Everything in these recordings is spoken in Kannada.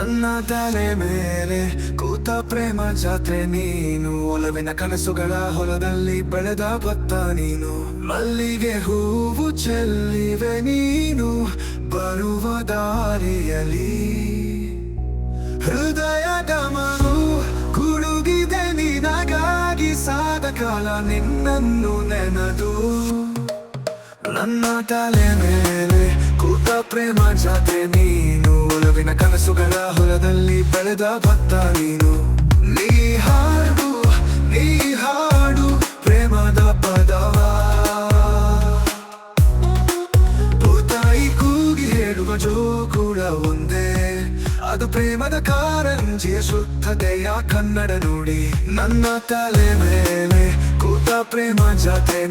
ನನ್ನ ತಲೆ ಮೇಲೆ ಕೂತ ಪ್ರೇಮ ಜಾತ್ರೆ ನೀನು. ಒಲವಿನ ಕನಸುಗಳ ಹೊಲದಲ್ಲಿ ಬೆಳೆದ ಭತ್ತ ನೀನು. ಮಲ್ಲಿಗೆ ಹೂವು ಚೆಲ್ಲಿವೆ ನೀನು ಬರುವ ದಾರಿಯಲ್ಲಿ. ಹೃದಯ ಗಮನು ಕುಡುಗಿದೆ ನಿನಗಾಗಿ ಸಾದ ಕಾಲ ನಿನ್ನನ್ನು ನೆನದು. ನನ್ನ ತಲೆ ಮೇಲೆ ಕೂತ ಪ್ರೇಮ ಜಾತೆ ನೀನು. ಒಲವಿನ ಕನಸುಗಳ ಹೊಲದಲ್ಲಿ ಬೆಳೆದ ಭತ್ತ ನೀನು. ನೀ ಹಾಡು ನೀ ಹಾಡು, ಪ್ರೇಮದ ಪದವ. ಭೂತಾಯಿ ಕೂಗಿ ಹೇಳುವ ಜೋ ಕೂಡ ಒಂದೇ. ಅದು ಪ್ರೇಮದ ಕಾರಂಜಿಯ ಶುದ್ಧತೆಯ ಕನ್ನಡ ನೋಡಿ. ನನ್ನ ತಲೆ ಮೇಲೆ ಕೂತ ಪ್ರೇಮ ಜಾತೆ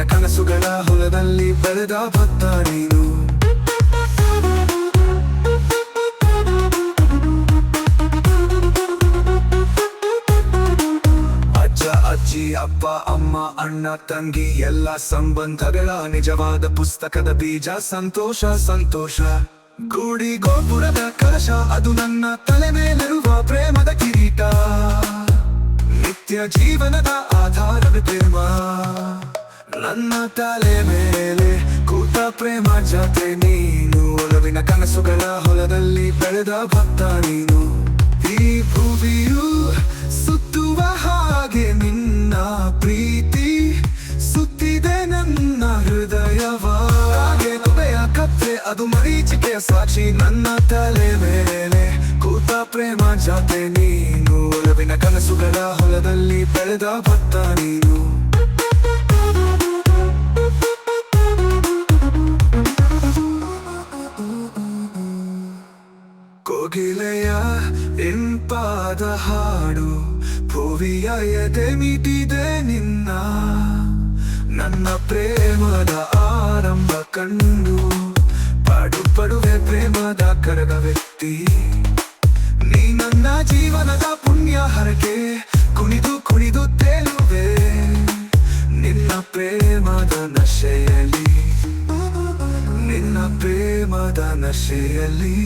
ಒಲವಿನ ಕನಸುಗಳ ಹೊಲದಲ್ಲಿ ಬೆಳೆದ ಭತ್ತ ನೀನು. ಅಜ್ಜ, ಅಜ್ಜಿ, ಅಪ್ಪ, ಅಮ್ಮ, ಅಣ್ಣ, ತಂಗಿ, ಎಲ್ಲ ಸಂಬಂಧಗಳ ನಿಜವಾದ ಪುಸ್ತಕದ ಬೀಜ. ಸಂತೋಷ ಸಂತೋಷ. ಗೂಡಿ ಗೋಪುರದ ಕಲಶ, ಅದು ನನ್ನ ತಲೆ ಮೇಲಿರುವ ಪ್ರೇಮದ ಕಿರೀಟ. ನಿತ್ಯ ಜೀವನದ ಆಧಾರದ ಪ್ರೇಮ. ನನ್ನ ತಲೆ ಮೇಲೆ ಕೂತ ಪ್ರೇಮ ಜಾತ್ರೆ ನೀನು. ಒಲವಿನ ಕನಸುಗಳ ಹೊಲದಲ್ಲಿ ಬೆಳೆದ ಭಕ್ತ ನೀನು. ಈ ಭೂಮಿಯು ಸುತ್ತುವ ಹಾಗೆ ನಿನ್ನ ಪ್ರೀತಿ ಸುತ್ತಿದೆ ನನ್ನ ಹೃದಯವಾಗೆ ನೊಬೆಯ ಕತ್ತೆ, ಅದು ಮರೀಚಿಕೆಯ ಸಾಕ್ಷಿ. ನನ್ನ ತಲೆ ಮೇಲೆ ಕೂತ ಪ್ರೇಮ ಜಾತೆ ನೀನು. ಒಲವಿನ ಕನಸುಗಳ ಹೊಲದಲ್ಲಿ ಬೆಳೆದ ಭತ್ತ ನೀನು. ಇಂಪಾದ ಹಾಡು ಭುವಿಯ ಎದೆ ಮಿಟಿದೆ ನಿನ್ನ. ನನ್ನ ಪ್ರೇಮದ ಆರಂಭ ಕಂಡು, ಪಾಡು ಪಡುವೆ ಪ್ರೇಮದ ಕರಗ ವ್ಯಕ್ತಿ. ನೀ ನನ್ನ ಜೀವನದ ಪುಣ್ಯ ಹರಕೆ, ಕುಣಿದು ಕುಣಿದು ತೇಲುವೆ. ನಿನ್ನ ಪ್ರೇಮದ ನಶೆಯಲ್ಲಿ, ನಿನ್ನ ಪ್ರೇಮದ ನಶೆಯಲ್ಲಿ.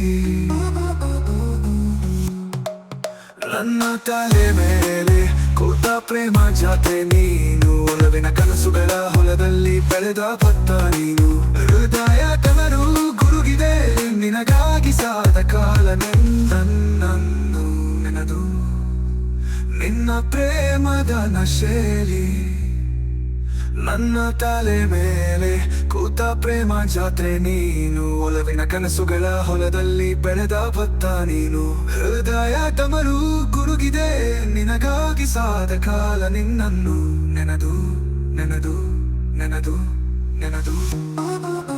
ನನ್ನ ತಲೆ ಮೇಲೆ ಕೂತ ಪ್ರೇಮ ಜಾತ್ರೆ ನೀನು. ಒಲವಿನ ಕನಸುಗಳ ಹೊಲದಲ್ಲಿ ಬೆಳೆದ ಭತ್ತ ನೀನು. ಹೃದಯ ತವರು ಗುರುಗಿದೆ, ನಿನಗಾಗಿ ಸಾದ ಕಾಲ ನನ್ನನ್ನು ನೆನದು. ನಿನ್ನ ಪ್ರೇಮದ ನಶೆಲಿ ನನ್ನ ತಲೆ ಮೇಲೆ ಕೂತ ಪ್ರೇಮ ಜಾತ್ರೆ ನೀನು. ಒಲವಿನ ಕನಸುಗಳ ಹೊಲದಲ್ಲಿ ಬೆಳೆದ ಭತ್ತ ನೀನು. ಹೃದಯ ತಮರು ಗುರುಗಿದೆ, ನಿನಗಾಗಿ ಸಾದ ಕಾಲ ನಿನ್ನನ್ನು. ನೆನದು ನೆನದು ನೆನದು ನೆನದು.